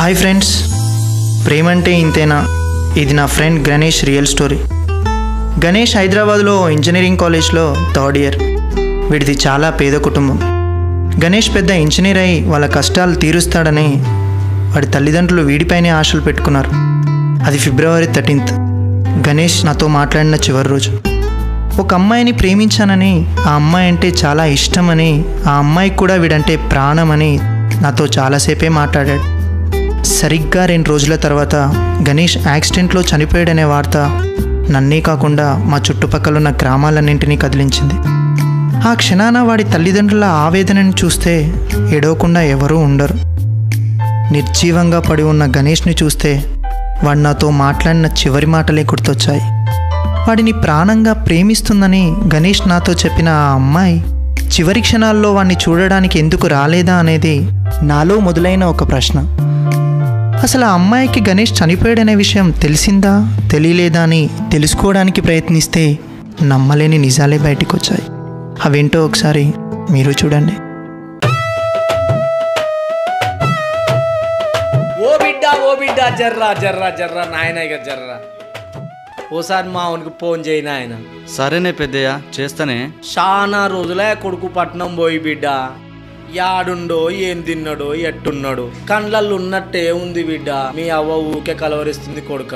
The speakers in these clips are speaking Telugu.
హాయ్ ఫ్రెండ్స్ ప్రేమ అంటే ఇంతేనా? ఇది నా friend Ganesh real story Ganesh హైదరాబాద్లో ఇంజనీరింగ్ కాలేజ్లో థర్డ్ ఇయర్ వీడిది చాలా పేద కుటుంబం. గణేష్ పెద్ద ఇంజనీర్ అయి వాళ్ళ కష్టాలు తీరుస్తాడని వాడి తల్లిదండ్రులు వీడిపైనే ఆశలు పెట్టుకున్నారు. అది ఫిబ్రవరి థర్టీన్త్ గణేష్ నాతో మాట్లాడిన చివరి రోజు. ఒక అమ్మాయిని ప్రేమించానని ఆ అమ్మాయి అంటే చాలా ఇష్టమని ఆ అమ్మాయికి కూడా వీడంటే ప్రాణమని నాతో చాలాసేపే మాట్లాడాడు. సరిగ్గా రెండు రోజుల తర్వాత గణేష్ యాక్సిడెంట్లో చనిపోయాడనే వార్త నన్నే కాకుండా మా చుట్టుపక్కల ఉన్న గ్రామాలన్నింటినీ కదిలించింది. ఆ క్షణాన వాడి తల్లిదండ్రుల ఆవేదనని చూస్తే ఎడవకుండా ఎవరూ ఉండరు. నిర్జీవంగా పడి ఉన్న గణేష్ని చూస్తే వాడు నాతో మాట్లాడిన చివరి మాటలే గుర్తొచ్చాయి. వాడిని ప్రాణంగా ప్రేమిస్తుందని గణేష్ నాతో చెప్పిన ఆ అమ్మాయి చివరి క్షణాల్లో వాడిని చూడడానికి ఎందుకు రాలేదా అనేది నాలో మొదలైన ఒక ప్రశ్న. అసలు ఆ అమ్మాయికి గణేష్ చనిపోయాడనే విషయం తెలిసిందా? తెలియలేదా అని తెలుసుకోవడానికి ప్రయత్నిస్తే నమ్మలేని నిజాలే బయటకు వచ్చాయి అవేంటో ఒకసారి మీరు చూడండి. ఓ బిడ్డ ఓ బిడ్డ జర్రా జర్రా జర్రా నాయన ఇక జర్రా. ఓసారి మా అవునికి ఫోన్ చేయి నాయన. సరేనే పెద్దయ్య చేస్తానే. చాలా రోజులే కొడుకు పట్నం పోయి బిడ్డ. యాడుండో ఏం తిన్నాడో ఎట్టున్నాడు. కండ్లల్లో ఉన్నట్టే ఉంది బిడ్డ. మీ అవ్వ ఊకే కలవరిస్తుంది కొడుక.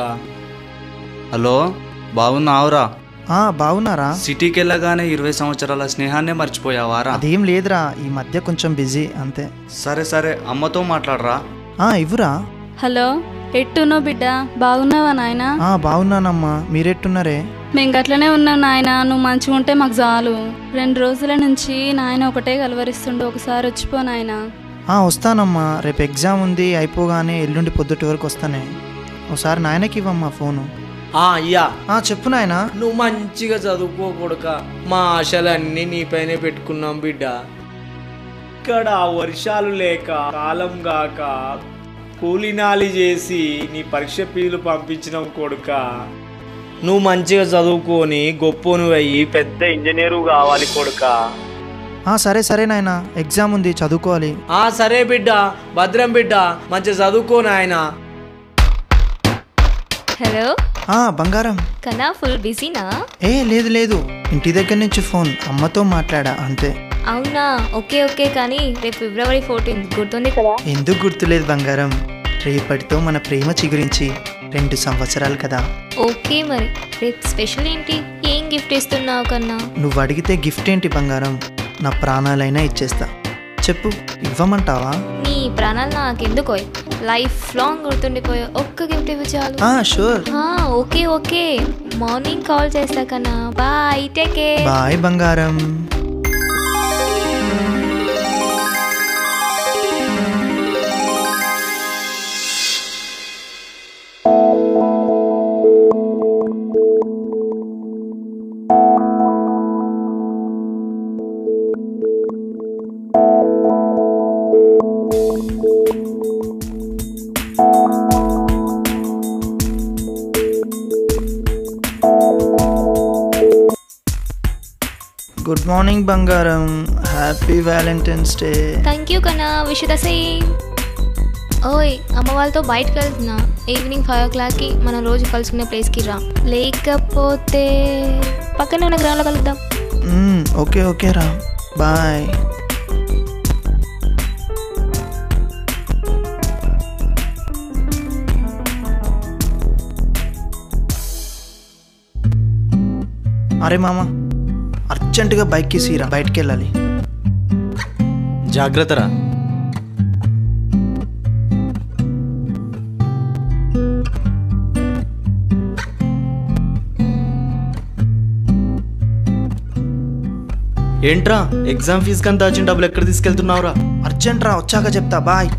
హలో బాగున్నావురా? ఆ బాగున్నారా? సిటీకి వెళ్ళగానే ఇరవై సంవత్సరాల స్నేహాన్నే మర్చిపోయావారా అదేం లేదురా ఈ మధ్య కొంచెం బిజీ అంతే. సరే సరే అమ్మతో మాట్లాడరా. ఆ ఇవ్వురా. హలో? ఎట్టునో బిడ్డ? బాగున్నావా నాయనా? ఆ బాగున్నానమ్మా. మీరెట్టున్నారే? మేము గట్లనే ఉన్నాం నాయన. నువ్వు మంచిగా ఉంటే మాకు చాలు. రెండు రోజుల నుంచి నాయన ఒకటే కలవరిస్తుండు. ఒకసారి వచ్చిపో నాయన. ఆ వస్తానమ్మా. రేపు ఎగ్జామ్ ఉంది అయిపోగానే ఎల్లుండి పొద్దుటి వరకు వస్తానే. ఒకసారి నాయనకి ఇవ్వమ్మా ఫోను. ఆ అయ్యా ఆ చెప్పు నాయనా. నువ్వు మంచిగా చదువుకో కొడుక. మా ఆశలన్నీ నీపైనే పెట్టుకున్నాం బిడ్డ. ఇక్కడ వర్షాలు లేక కాలం గాక కూలినాలి చేసి నీ పరీక్ష ఫీజులు పంపించినాం కొడుక. నువ్వు మంచిగా చదువుకొని గొప్పను అయ్యి పెద్ద ఇంజనీరు కావాలి కొడుక. ఆ సరే సరే నాయనా. ఎగ్జామ్ ఉంది చదువుకోవాలి. ఆ సరే బిడ్డ. భద్రం బిడ్డ. మంచిగా చదువుకో నాయన. హలో? ఆ బంగారం. కన్నా ఫుల్ బిజీనా? ఏ లేదు లేదు. ఇంటి దగ్గర నుంచి ఫోన్. అమ్మతో మాట్లాడా అంతే. అవునా? ఓకే ఓకే కానీ రేపు ఫిబ్రవరి ఫోర్టీన్త్ గుర్తుంది కదా? ఎందుకు గుర్తులేదు బంగారం? రేపటితో మన ప్రేమ చిగురించి రెండు సంవత్సరాలు కదా. ఓకే మరి. రేపు స్పెషల్ ఏంటి? ఏం గిఫ్ట్ ఇస్తున్నావు కన్నా? నువ్వు అడిగితే గిఫ్ట్ ఏంటి బంగారం? నా ప్రాణాలైనా ఇచ్చేస్తా. చెప్పు ఇవ్వమంటావా? నీ ప్రాణాలు నాకెందుకో లైఫ్ లాంగ్ గుర్తుండిపోయే ఒక్క గిఫ్ట్ ఇవ్వ చాలు. ఆ sure okay okay. Morning call చేస్తా కన్నా. బాయ్ టేక్ కేర్ బాయ్ బంగారం. గుడ్ మార్నింగ్ బంగారం. Happy valentine's day thank you కన్నా విష్ ద సేమ్ ఓయ్ అమ్మ వాళ్ళతో బయటకు వెళ్తున్నా. ఈవినింగ్ ఫైవ్ ఓ క్లాక్కి మనం రోజు కలుసుకునే ప్లేస్కి రా. లేకపోతే పక్కనే ఉన్న గ్రౌండ్లో కలుద్దాం. ఓకే ఓకే రా. బాయ్ అరే మామ అర్జెంటుగా బైక్కి సీరా బయటికి వెళ్ళాలి జాగ్రత్తరా ఏంట్రా ఎగ్జామ్ ఫీజు కంతా వచ్చిన డబ్బులు ఎక్కడ తీసుకెళ్తున్నావురా అర్జెంట్ రా వచ్చాక చెప్తా bye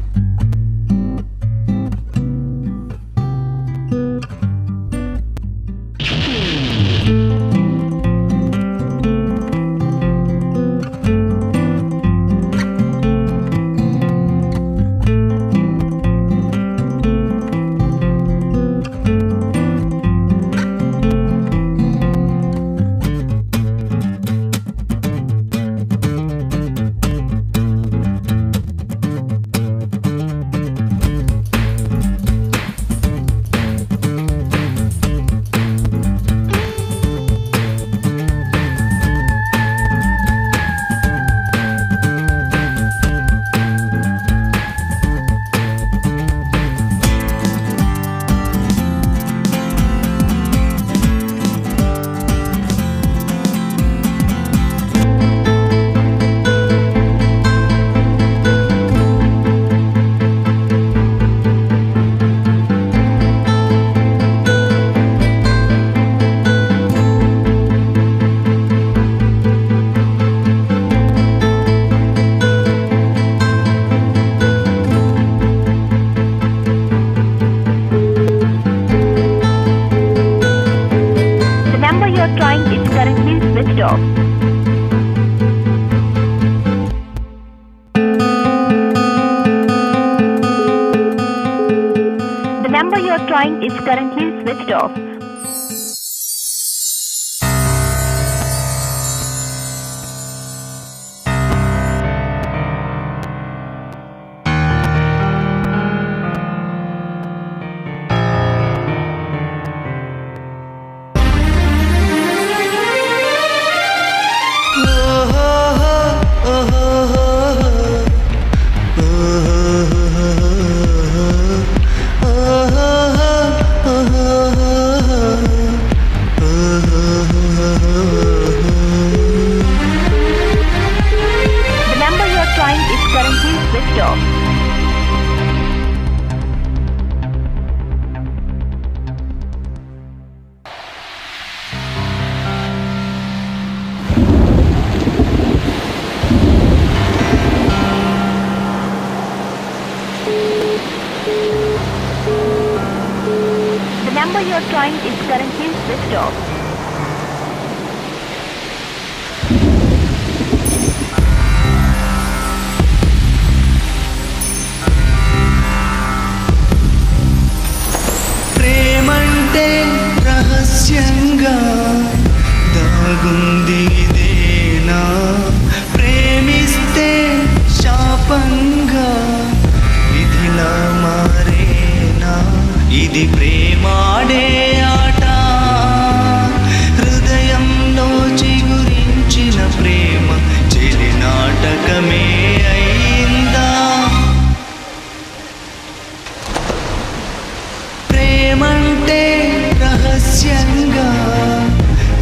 number you are is currently switched off. you're trying is currently switched off. రహస్యంగా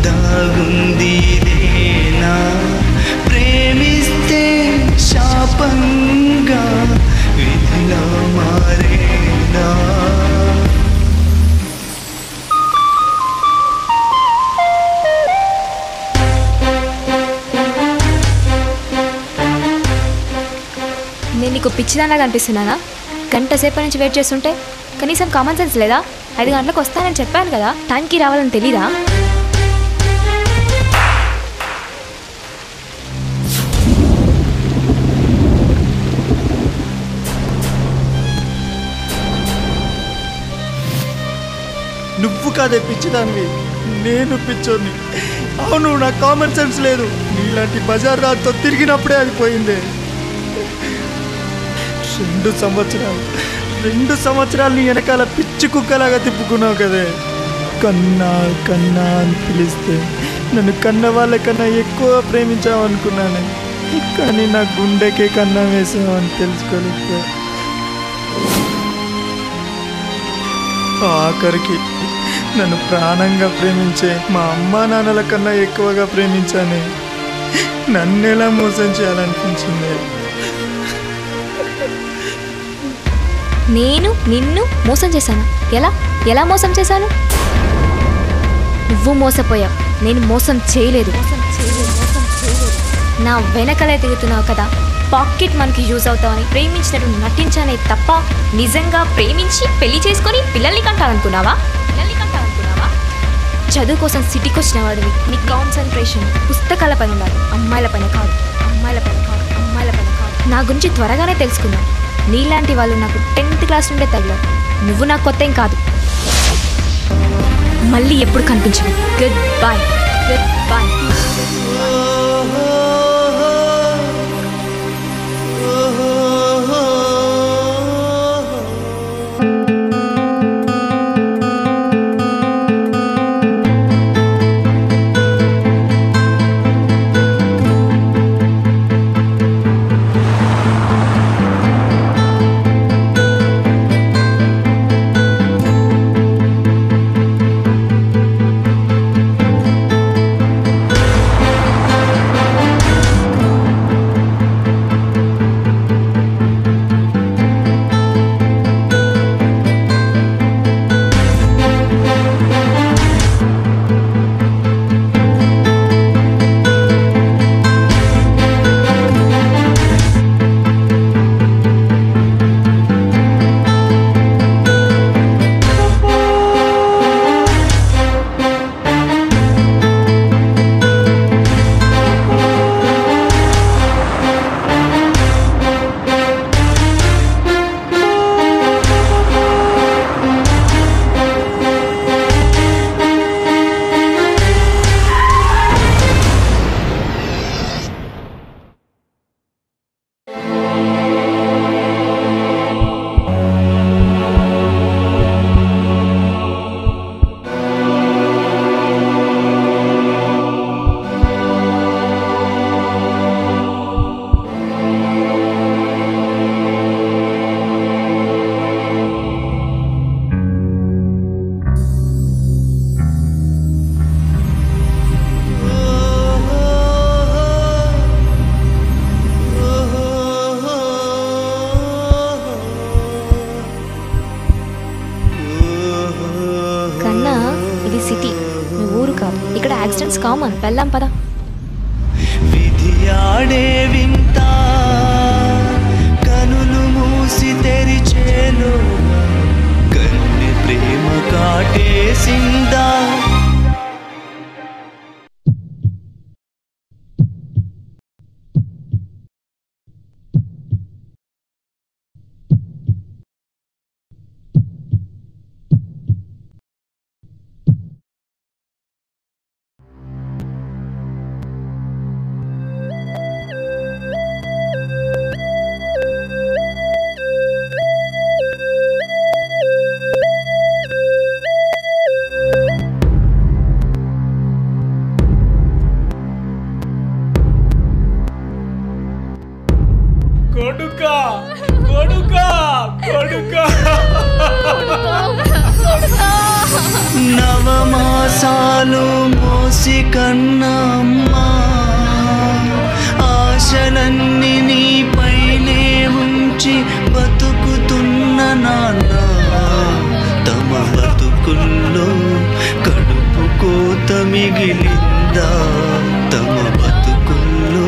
దాగుంది ఇదేనా? ప్రేమిస్తే శాపంగా విధిలా మారేనా? నేను నీకు పిచ్చిదానా కనిపిస్తున్నానా గంట సేపటి నుంచి వెయిట్ చేస్తుంటే కనీసం కామన్ సెన్స్ లేదా? ఐదు గంటలకు వస్తానని చెప్పాను కదా టైంకి రావాలని తెలీదా? నువ్వు కాదే పిచ్చిదాన్ని నేను పిచ్చోని అవును నాకు కామన్ సెన్స్ లేదు. నీలాంటి బజార్ రాతో తిరిగినప్పుడే అది పోయిందే. రెండు సంవత్సరాలు. రెండు సంవత్సరాలు వెనకాల పిచ్చి కుక్కలాగా తిప్పుకున్నావు కదే. కన్నా కన్నా అని పిలిస్తే నన్ను కన్న వాళ్ళకన్నా ఎక్కువ ప్రేమించావు అనుకున్నాను. కానీ నా గుండెకే కన్నా వేసావు అని తెలుసుకోలేకపోయా ఆఖరికి నన్ను ప్రాణంగా ప్రేమించే మా అమ్మా నాన్నల కన్నా ఎక్కువగా ప్రేమించానే. నన్నెలా మోసం చేయాలనిపించింది. నేను నిన్ను మోసం చేశాను. ఎలా? ఎలా మోసం చేశాను? నువ్వు మోసపోయావు. నేను మోసం చేయలేదు. నా వెనకలే తిరుగుతున్నావు కదా. పాకెట్ మనకి యూజ్ అవుతావని ప్రేమించినట్టు నటించానే తప్ప నిజంగా ప్రేమించి పెళ్ళి చేసుకొని పిల్లల్ని కంటాలనుకున్నావా పిల్లల్ని కంటాలనుకున్నావా చదువు కోసం సిటీకి వచ్చిన వాడివి. నీ కాన్సన్ట్రేషన్ పుస్తకాల పైన ఉండాలి. అమ్మాయిల పైన కాదు. అమ్మాయిల పైన కాదు. అమ్మాయిల పైన కాదు. నా గురించి త్వరగానే తెలుసుకున్నాను నీలాంటి వాళ్ళు నాకు టెన్త్ క్లాస్ నుండే తగిలారు. నువ్వు నాకు కొత్త ఏం కాదు. మళ్ళీ ఎప్పుడు కనిపించవు good boy good it's common వెళ్దాం పదా. విధి ఆడే వింత కనులు మూసి తెరిచేలో కన్ను ప్రేమ కాటేసిందా బతుకుతున్న నాన్న తమ బతుకుల్లో కడుపు కోత మిగిలిందా? తమ బతుకుల్లో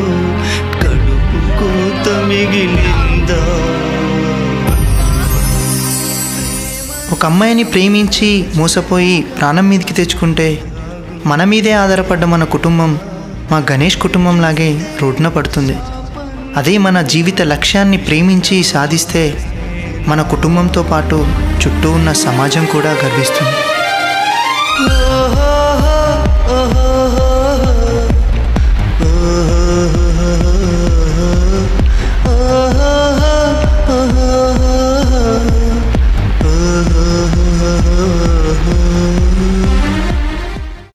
కడుపు కోత మిగిలిందా? ఒక అమ్మాయిని ప్రేమించి మోసపోయి ప్రాణం మీదకి తెచ్చుకుంటే మన మీదే ఆధారపడ్డ మన కుటుంబం మా గణేష్ కుటుంబం లాగే రోడ్డున పడుతుంది. అదే మన జీవిత లక్ష్యాన్ని ప్రేమించి సాధిస్తే మన కుటుంబంతో పాటు చుట్టూ ఉన్న సమాజం కూడా గర్విస్తుంది.